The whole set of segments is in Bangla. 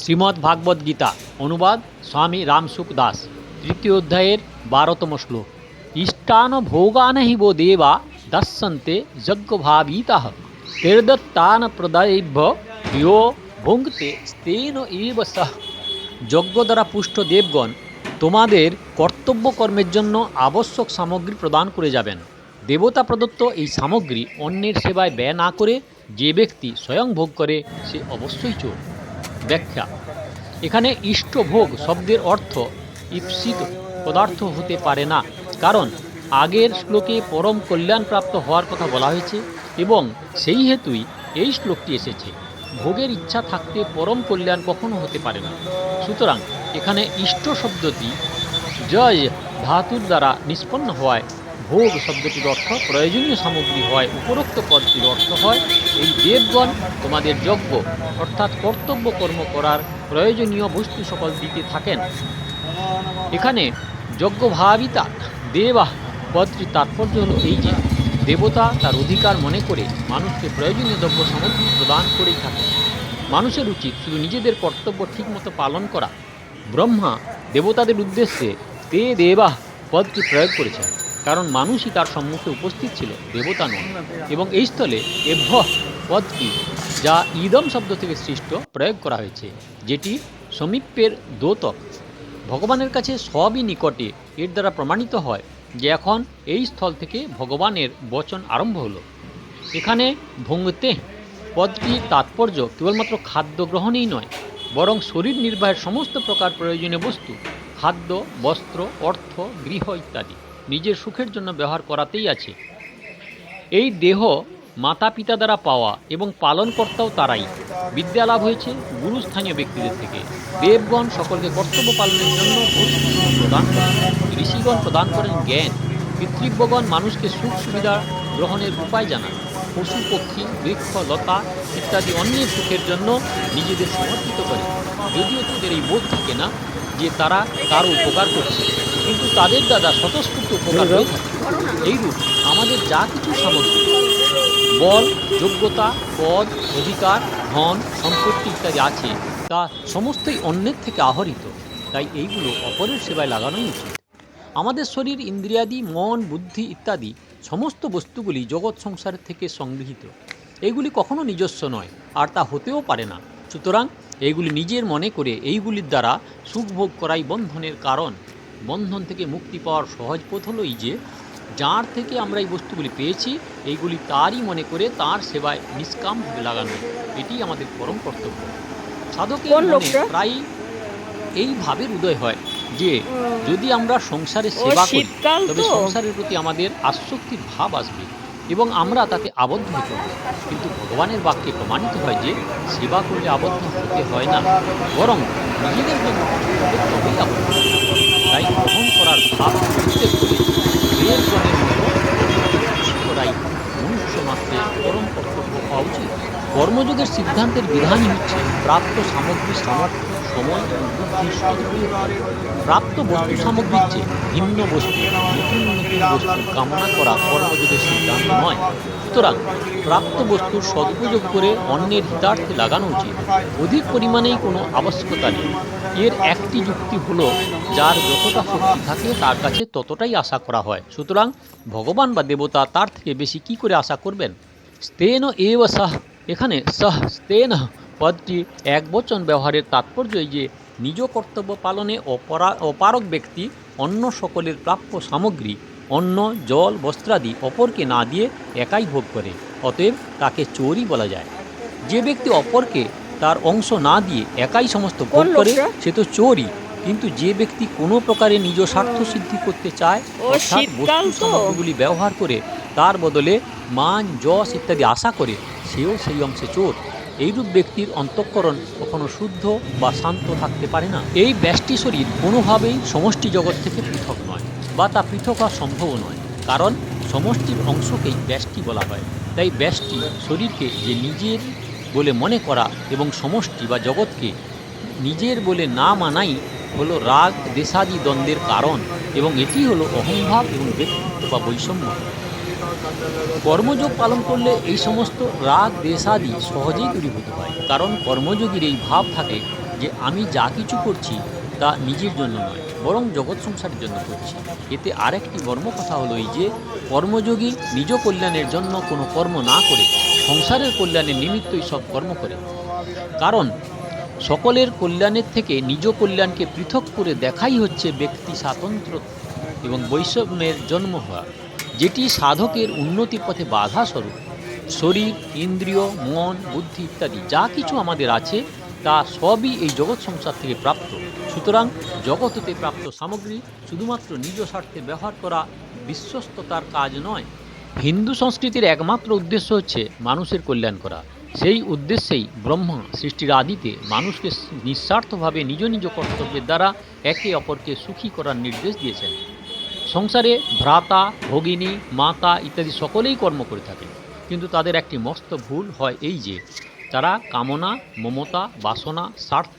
শ্রীমদ্ ভাগবত গীতা, অনুবাদ স্বামী রামসুখ দাস, তৃতীয় অধ্যায়ের বারোতম শ্লোক। ইষ্টান ভোগান হি দেবা দস্যন্তে যজ্ঞভাবিতা তের্দত্তান প্রদায়ভ্য ইয়ো ভুঙ্গতে স্তেন এব সহ। যজ্ঞ দ্বারা পুষ্ট দেবগণ, তোমাদের কর্তব্য কর্মের জন্য আবশ্যক সামগ্রী প্রদান করে যাবেন। দেবতা প্রদত্ত এই সামগ্রী অন্যের সেবায় ব্যয় না করে যে ব্যক্তি স্বয়ং ভোগ করে, সে অবশ্যই চোর। ব্যাখ্যা। এখানে ইষ্টভোগ শব্দের অর্থ ঈপ্সিত পদার্থ হতে পারে না, কারণ আগের শ্লোকে পরম কল্যাণপ্রাপ্ত হওয়ার কথা বলা হয়েছে এবং সেই হেতুই এই শ্লোকটি এসেছে। ভোগের ইচ্ছা থাকতে পরম কল্যাণ কখনো হতে পারে না। সুতরাং এখানে ইষ্ট শব্দটি জয় ধাতুর দ্বারা নিষ্পন্ন হওয়ায় ভোগ শব্দটির অর্থ প্রয়োজনীয় সামগ্রী হয় উপরোক্ত পদটির অর্থ হয় এই দেবগণ তোমাদের যজ্ঞ, অর্থাৎ কর্তব্য কর্ম করার প্রয়োজনীয় বস্তু সকল দিতে থাকেন। এখানে যজ্ঞভাবিতা দেবা পদটির তাৎপর্য হলো এই যে, দেবতা তার অধিকার মনে করে মানুষকে প্রয়োজনীয় দ্রব্য সামগ্রী প্রদান করেই থাকে মানুষের উচিত শুধু নিজেদের কর্তব্য ঠিকমতো পালন করা। ব্রহ্মা দেবতাদের উদ্দেশ্যে তে দেবাহ পদটি প্রয়োগ করেছেন। কারণ মানুষই তার সম্মুখে উপস্থিত ছিল, দেবতা নয় এবং এই স্থলে এভ্য পদটি, যা ইদম শব্দ থেকে সৃষ্ট, প্রয়োগ করা হয়েছে, যেটি সমীপের দোতক। ভগবানের কাছে সবই নিকটে, এর দ্বারা প্রমাণিত হয় যে এখন এই স্থল থেকে ভগবানের বচন আরম্ভ হলো। এখানে ভঙ্গতে পদটির তাৎপর্য কেবলমাত্র খাদ্য গ্রহণেই নয়, বরং শরীর নির্বাহের সমস্ত প্রকার প্রয়োজনীয় বস্তু, খাদ্য, বস্ত্র, অর্থ, গৃহ ইত্যাদি। নিজের সুখের জন্য ব্যবহার করাতেই আছে। এই দেহ মাতা পিতা দ্বারা পাওয়া এবং পালনকর্তাও তারাই। বিদ্যা লাভ হয়েছে গুরুস্থানীয় ব্যক্তিদের থেকে। দেবগণ সকলকে কর্তব্য পালনের জন্য প্রদান করেন। ঋষিগণ প্রদান করেন জ্ঞান। পিতৃব্যগণ মানুষকে সুখ সুবিধা গ্রহণের উপায় জানান। পশু, পক্ষী, বৃক্ষ, লতা ইত্যাদি অন্যের সুখের জন্য নিজেদের সমর্পিত করে। যদিও তাদের এই বোধ থাকে না যে তারা কারও উপকার করছে। কিন্তু তাদের দ্বারা স্বতঃস্ফূর্ত উপকার হয়ে থাকে এইরূপ আমাদের যা কিছু সামগ্রী বল যোগ্যতা পদ অধিকার ধন সম্পত্তি ইত্যাদি আছে তা সমস্তই অন্যের থেকে আহরিত। তাই এইগুলো অপরের সেবায় লাগানোই উচিত। আমাদের শরীর ইন্দ্রিয়াদি মন বুদ্ধি ইত্যাদি সমস্ত বস্তুগুলি জগৎ সংসার থেকে সংগৃহীত। এইগুলি কখনো নিজস্ব নয় আর তা হতেও পারে না। সুতরাং এইগুলি নিজের মনে করে এইগুলির দ্বারা সুখ ভোগ করাই বন্ধনের কারণ। বন্ধন থেকে মুক্তি পাওয়ার সহজ পথ হলো এই যে যার থেকে আমরা এই বস্তুগুলি পেয়েছি এইগুলি তারই মনে করে তার সেবায় নিষ্কামভাবে লাগানো। এটি আমাদের পরম কর্তব্য। সাধকের মনে? প্রায় এই ভাবের উদয় হয় যে যদি আমরা সংসারে সেবা করি তবে সংসারের প্রতি আমাদের আসক্তির ভাব আসবে এবং আমরা তাতে আবদ্ধ হতে হবে। কিন্তু ভগবানের বাক্যে প্রমাণিত হয় যে সেবা করলে আবদ্ধ হতে হয় না। বরং নিজেদের জন্য তবেই আবদ্ধ। তাই গ্রহণ করার ভাব উদ্বেগ করে মনুষ্য মাত্রের পরম কর্তব্য হওয়া উচিত। কর্মযোগের সিদ্ধান্তের বিধানই হচ্ছে প্রাপ্ত সামগ্রী সামর্থ্য, সময় এবং সদুপয়োগ প্রাপ্ত বস্তু সামগ্রীর চেয়ে ভিন্ন বস্তু, নতুন নতুন বস্তু কামনা করা কর্মযোগের সিদ্ধান্ত নয়। সুতরাং প্রাপ্ত বস্তুর সদুপযোগ করে অন্যের হিতার্থে লাগানো উচিত। অধিক পরিমাণেই কোনো আবশ্যকতা নেই। এর একটি যুক্তি হলো, যার যতটা শক্তি থাকে তার কাছে ততটাই আশা করা হয়। সুতরাং ভগবান বা দেবতা তার থেকে বেশি কি করে আশা করবেন? স্তেন এব সাহ, এখানে সাহ, স্তেন পদটি এক বচন ব্যবহারের তাৎপর্য এই যে, নিজ কর্তব্য পালনে অপরা অপারক ব্যক্তি অন্য সকলের প্রাপ্য সামগ্রী, অন্ন, জল, বস্ত্রাদি অপরকে না দিয়ে একাই ভোগ করে, অতএব তাকে চোরই বলা যায়। যে ব্যক্তি অপরকে তার অংশ না দিয়ে একাই সমস্ত ভোগ করে সে তো চোরই। কিন্তু যে ব্যক্তি কোনো প্রকারে নিজ স্বার্থ সিদ্ধি করতে চায় ও অর্থাৎ শীতকাল বস্তু সামগ্রীগুলি ব্যবহার করে তার বদলে মান যশ ইত্যাদি আশা করে সেও সেই অংশে চোর। এইরূপ ব্যক্তির অন্তঃকরণ কখনো শুদ্ধ বা শান্ত থাকতে পারে না। এই ব্যষ্টি শরীর কোনোভাবেই সমষ্টি জগৎ থেকে পৃথক নয় বা তা পৃথক হওয়া সম্ভবও নয় কারণ সমষ্টির অংশকেই ব্যষ্টি বলা হয়। তাই ব্যষ্টি শরীরকে যে নিজের বলে মনে করা এবং সমষ্টি বা জগৎকে নিজের বলে না মানাই হলো রাগ, দেশাদি দ্বন্দ্বের কারণ এবং এটি হলো অহংভাব এবং ব্যক্তিত্ব বা বৈষম্য। কর্মযোগ পালন করলে এই সমস্ত রাগ, দেশাদি সহজেই দূরীভূত হয়। কারণ কর্মযোগীর এই ভাব থাকে যে আমি যা কিছু করছি তা নিজের জন্য নয়, বরং জগৎ সংসারের জন্য করছি। এতে আরেকটি মর্ম কথা হলো এই যে, কর্মযোগী নিজ কল্যাণের জন্য কোনো কর্ম না করে সংসারের কল্যাণের নিমিত্তই সব কর্ম করে। কারণ, সকলের কল্যাণের থেকে নিজ কল্যাণকে পৃথক করে দেখাই হচ্ছে ব্যক্তি স্বাতন্ত্র এবং বৈষম্যের জন্ম হওয়া, যেটি সাধকের উন্নতি পথে বাধা স্বরূপ শরীর, ইন্দ্রিয়, মন, বুদ্ধি ইত্যাদি যা কিছু আমাদের আছে, তা সবই এই জগৎ সংসার থেকে প্রাপ্ত। সুতরাং জগৎ প্রাপ্ত সামগ্রী শুধুমাত্র নিজ স্বার্থে ব্যবহার করা বিশ্বস্ততার কাজ নয় হিন্দু সংস্কৃতির একমাত্র উদ্দেশ্য হচ্ছে মানুষের কল্যাণ করা। সেই উদ্দেশ্যেই ব্রহ্মা সৃষ্টির আদিতে মানুষকে নিঃস্বার্থভাবে নিজ নিজ কর্তব্যের দ্বারা একে অপরকে সুখী করার নির্দেশ দিয়েছেন। সংসারে ভ্রাতা, ভগিনী, মাতা ইত্যাদি সকলেই কর্ম করে থাকে কিন্তু তাদের একটি মস্ত ভুল হয় এই যে, তারা কামনা, মমতা, বাসনা, স্বার্থ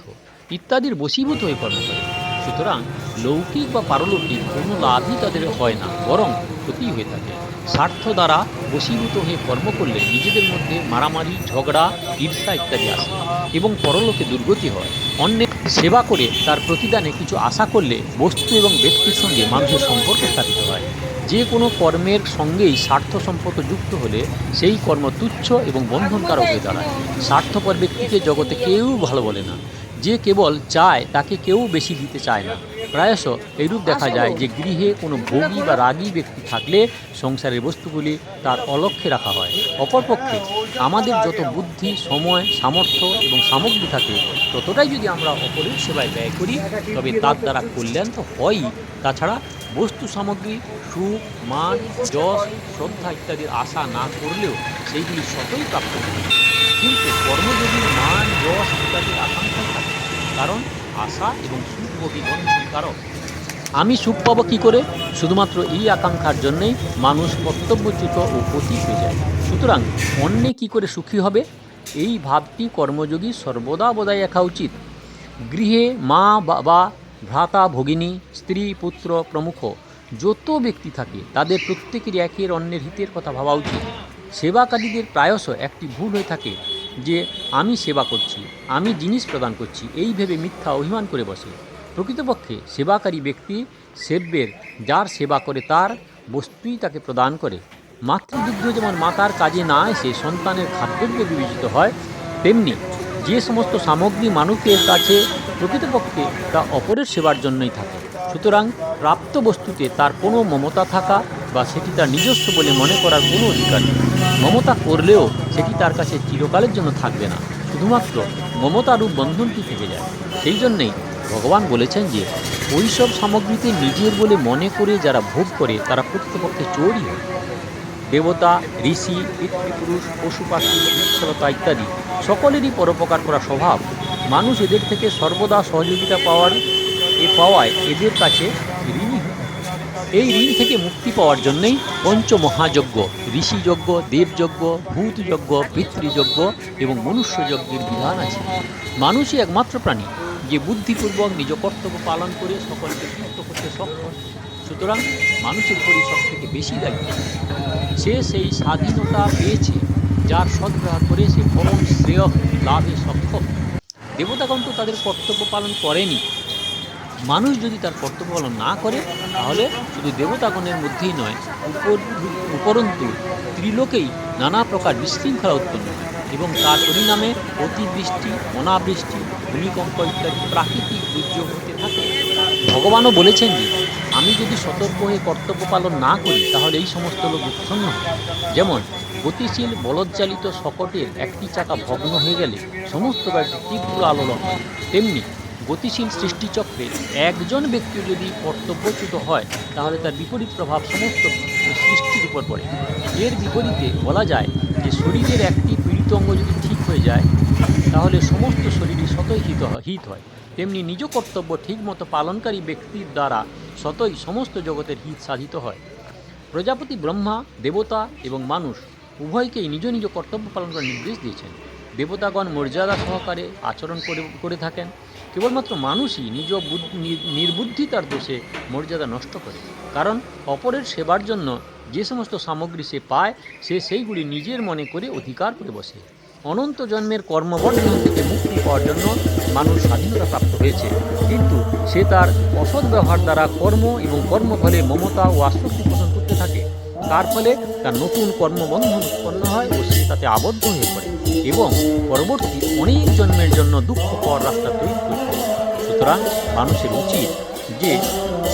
ইত্যাদির বশীভূত হয়ে কর্ম করে। সুতরাং লৌকিক বা পারলৌকিক কোনো লাভই তাদের হয় না, বরং ক্ষতি হয়ে থাকে। স্বার্থ দ্বারা বশীভূত হয়ে কর্ম করলে নিজেদের মধ্যে মারামারি, ঝগড়া, ঈর্ষা ইত্যাদি আসে এবং পরলোকে দুর্গতি হয়। অন্যের সেবা করে তার প্রতিদানে কিছু আশা করলে বস্তু এবং ব্যক্তির সঙ্গে মানুষের সম্পর্ক স্থাপিত হয়। যে কোনো কর্মের সঙ্গেই স্বার্থ সম্পর্ক যুক্ত হলে সেই কর্ম তুচ্ছ এবং বন্ধনকারক হয়ে দাঁড়ায়। স্বার্থপর ব্যক্তিকে জগতে কেউ ভালো বলে না। যে কেবল চায়, তাকে কেউ বেশি দিতে চায় না। প্রায়শ এইরূপ দেখা যায় যে গৃহে কোনো ভোগী বা রাগী ব্যক্তি থাকলে সংসারের বস্তুগুলি তার অলক্ষ্যে রাখা হয়। অপরপক্ষে আমাদের যত বুদ্ধি, সময়, সামর্থ্য এবং সামগ্রী থাকে, ততটাই যদি আমরা অপরের সেবায় ব্যয় করি, তবে তার দ্বারা কল্যাণ তো হয়ই। তাছাড়া বস্তু সামগ্রী, সুখ, মান, যশ, শ্রদ্ধা ইত্যাদির আশা না করলেও সেইগুলি স্বতই প্রাপ্ত কিন্তু কর্মযোগীর মান, যশ ইত্যাদির আকাঙ্ক্ষা কারণ আশা এবং সুখ ভোগী বন্ধন কারক। আমি সুখ পাবো কী করে? শুধুমাত্র এই আকাঙ্ক্ষার জন্যেই মানুষ কর্তব্যচ্যুত ও পতি হয়ে যায়। সুতরাং অন্যে কি করে সুখী হবে? এই ভাবটি কর্মযোগী সর্বদা বোধহয় রাখা উচিত। গৃহে মা, বাবা, ভ্রাতা, ভগিনী, স্ত্রী, পুত্র, প্রমুখ যত ব্যক্তি থাকে, তাদের প্রত্যেকেরই একের অন্যের হিতের কথা ভাবা উচিত। সেবাকারীদের প্রায়শ একটি ভুল হয়ে থাকে। যে আমি সেবা করছি, আমি জিনিস প্রদান করছি, এই ভেবে মিথ্যা অভিমান করে বসে। প্রকৃতপক্ষে সেবাকারী ব্যক্তি সেব্যের, যার সেবা করে তার বস্তুই তাকে প্রদান করে। মাতৃদুগ্ধ যেমন মাতার কাজে না এসে সন্তানের খাদ্যরূপে বিবেচিত হয়, তেমনি যে সমস্ত সামগ্রী মানুষের কাছে প্রকৃতপক্ষে তা অপরের সেবার জন্যই থাকে। সুতরাং প্রাপ্ত বস্তুতে তার কোনো মমতা থাকা বা সেটি তার নিজস্ব বলে মনে করার কোনো অধিকার নেই। মমতা করলেও সেটি তার কাছে চিরকালের জন্য থাকবে না? শুধুমাত্র মমতারূপ বন্ধনটি থেকে যায়। সেই জন্যেই ভগবান বলেছেন যে ওইসব সামগ্রীতে নিজের বলে মনে করে যারা ভোগ করে, তারা প্রকৃতপক্ষে চোরই হয়। দেবতা, ঋষি, পিতৃপুরুষ পশু পাখি বৃক্ষলতা ইত্যাদি সকলেরই পরোপকার করা স্বভাব। মানুষ এদের থেকে সর্বদা সহযোগিতা পাওয়ার, এ পাওয়ায় এদের কাছে। এই ঋণ থেকে মুক্তি পাওয়ার জন্যই পঞ্চমহাযজ্ঞ, ঋষিযজ্ঞ, দেবযজ্ঞ, ভূতযজ্ঞ, পিতৃযজ্ঞ এবং মনুষ্যযজ্ঞের বিধান আছে। মানুষই একমাত্র প্রাণী যে বুদ্ধিপূর্বক নিজ কর্তব্য পালন করে সকলকে তৃপ্ত করতে সক্ষম। সুতরাং মানুষের উপরই সব থেকে বেশি দায়িত্ব। সে সেই স্বাধীনতা পেয়েছে, যার সদ্ব্যবহার করে সে পরম শ্রেয় লাভে সক্ষম। দেবতাগণ তো তাদের কর্তব্য পালন করেনি মানুষ যদি তার কর্তব্য পালন না করে, তাহলে শুধু দেবতাগণের মধ্যেই নয়, উপর উপরন্তু ত্রিলোকেই নানা প্রকার বিশৃঙ্খলা উৎপন্ন হয় এবং তার পরিণামে অতিবৃষ্টি, অনাবৃষ্টি, ভূমিকম্প ইত্যাদি প্রাকৃতিক দুর্যোগ হতে থাকে। ভগবানও বলেছেন যে, আমি যদি সতর্ক হয়ে কর্তব্য পালন না করি, তাহলে এই সমস্ত লোক উৎসন্ন হয়। যেমন, গতিশীল বলদচালিত শকটের একটি চাকা ভগ্ন হয়ে গেলে সমস্ত গাড়িটি তীব্র আলোড়ন তেমনি গতিশীল সৃষ্টিচক্রে একজন ব্যক্তি যদি কর্তব্যচ্যুত হয়, তাহলে তার বিপরীত প্রভাব সমস্ত সৃষ্টির উপর পড়ে। এর বিপরীতে বলা যায় যে শরীরের একটি পীড়িত অঙ্গ যদি ঠিক হয়ে যায়, তাহলে সমস্ত শরীরই স্বতই হিত হিত হয়। তেমনি নিজ কর্তব্য ঠিকমতো পালনকারী ব্যক্তির দ্বারা স্বতই সমস্ত জগতের হিত সাধিত হয়। প্রজাপতি ব্রহ্মা, দেবতা এবং মানুষ উভয়কেই নিজ নিজ কর্তব্য পালন করার নির্দেশ দিয়েছেন। দেবতাগণ মর্যাদা সহকারে আচরণ করে করে থাকেন। কেবলমাত্র মানুষই নিজ নির্বুদ্ধিতার দোষে মর্যাদা নষ্ট করে। কারণ অপরের সেবার জন্য যে সমস্ত সামগ্রী সে পায়, সে সেইগুলি নিজের মনে করে অধিকার করে বসে। অনন্ত জন্মের কর্মবন্ধন থেকে মুক্তি পাওয়ার জন্য মানুষ স্বাধীনতা প্রাপ্ত হয়েছে। কিন্তু সে তার অসৎ ব্যবহার দ্বারা কর্ম এবং কর্মফলে মমতা ও আসক্তি পোষণ করতে থাকে। তার ফলে তার নতুন কর্মবন্ধন উৎপন্ন হয় ও সে তাতে আবদ্ধ হয়ে পড়ে এবং পরবর্তী অনেক জন্মের জন্য দুঃখ পাওয়ার রাস্তা তৈরি। সুতরাং মানুষের উচিত যে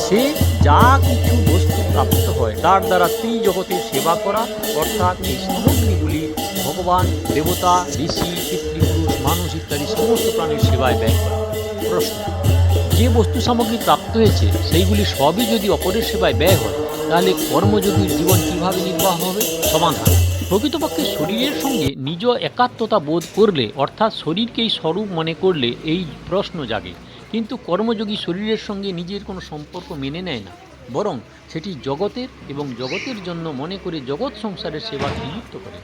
সে যা কিছু বস্তু প্রাপ্ত হয়, তার দ্বারা ত্রিজগতের সেবা করা, অর্থাৎ এই সামগ্রীগুলি ভগবান, দেবতা, ঋষি, পিতৃপুরুষ, মানুষ ইত্যাদি সমস্ত প্রাণীর সেবায় ব্যয় করা। প্রশ্ন, যে বস্তু সামগ্রী প্রাপ্ত হয়েছে, সেইগুলি সবই যদি অপরের সেবায় ব্যয় হয়, তাহলে কর্মযোগীর জীবন কীভাবে নির্বাহ হবে? সমাধান, প্রকৃতপক্ষে শরীরের সঙ্গে নিজ একাত্মতা বোধ করলে, অর্থাৎ শরীরকেই স্বরূপ মনে করলে এই প্রশ্ন জাগে। কিন্তু কর্মযোগী শরীরের সঙ্গে নিজের কোনো সম্পর্ক মেনে নেয় না, বরং সেটি জগতের এবং জগতের জন্য মনে করে জগৎ সংসারের সেবা নিযুক্ত করে।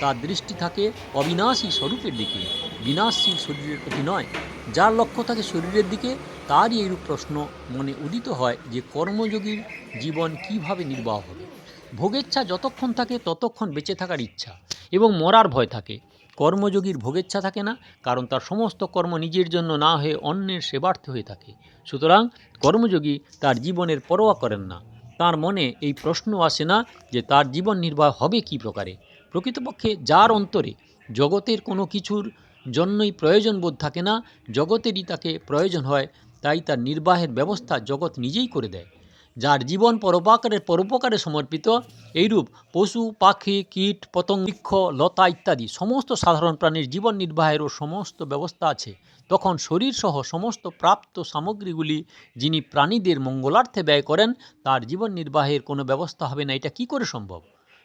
তার দৃষ্টি থাকে অবিনাশী স্বরূপের দিকে, বিনাশশীল শরীরের প্রতি নয়। যার লক্ষ্য থাকে শরীরের দিকে, তারই এইরূপ প্রশ্ন মনে উদিত হয় যে কর্মযোগীর জীবন কীভাবে নির্বাহ হবে। ভোগেচ্ছা যতক্ষণ থাকে ততক্ষণ বেঁচে থাকার ইচ্ছা এবং মরার ভয় থাকে। কর্মযোগীর ভোগেচ্ছা থাকে না, কারণ তার সমস্ত কর্ম নিজের জন্য না হয়ে অন্যের সেবার্থে হয়ে থাকে। সুতরাং কর্মযোগী তার জীবনের পরোয়া করেন না। তার মনে এই প্রশ্ন আসে না যে তার জীবন নির্বাহ হবে কী প্রকারে। প্রকৃতপক্ষে যার অন্তরে জগতের কোনো কিছুর জন্যই প্রয়োজন বোধ থাকে না, জগতেরই তাকে প্রয়োজন হয়, তাই তার নির্বাহের ব্যবস্থা জগৎ নিজেই করে দেয়। যার জীবন পরোপকারের পরোপকারে সমর্পিত, এইরূপ পশু, পাখি, কীট, পতঙ্গ, বৃক্ষ, লতা ইত্যাদি সমস্ত সাধারণ প্রাণীর জীবন নির্বাহেরও সমস্ত ব্যবস্থা আছে। তখন শরীরসহ সমস্ত প্রাপ্ত সামগ্রীগুলি যিনি প্রাণীদের মঙ্গলার্থে ব্যয় করেন, তার জীবন নির্বাহের কোনো ব্যবস্থা হবে না। এটা কি করে সম্ভব?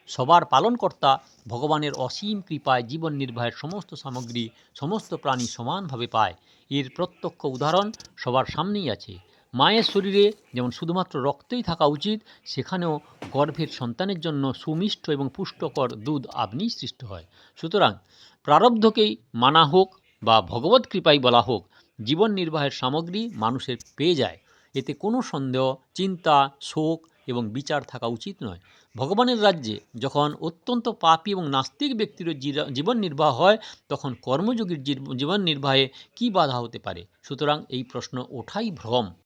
সবার পালনকর্তা ভগবানের অসীম কৃপায় জীবন নির্বাহের সমস্ত সামগ্রী, সমস্ত প্রাণী সমানভাবে পায়। এর প্রত্যক্ষ উদাহরণ সবার সামনেই আছে। মায়ের শরীরে যেমন শুধুমাত্র রক্তই থাকা উচিত, সেখানেও গর্ভের সন্তানের জন্য সুমিষ্ট এবং পুষ্টকর দুধ আপনি সৃষ্ট হয়। সুতরাং প্রারব্ধকেই মানা হোক বা ভগবত কৃপাই বলা হোক, জীবন নির্বাহের সামগ্রী মানুষের পেয়ে যায়। এতে কোনো সন্দেহ, চিন্তা, শোক এবং বিচার থাকা উচিত নয়। ভগবানের রাজ্যে যখন অত্যন্ত পাপী এবং নাস্তিক ব্যক্তির জীবন নির্বাহ হয়, তখন কর্মযোগীর জীব- জীবন নির্বাহে কী বাধা হতে পারে? সুতরাং এই প্রশ্ন ওঠাই ভ্রম।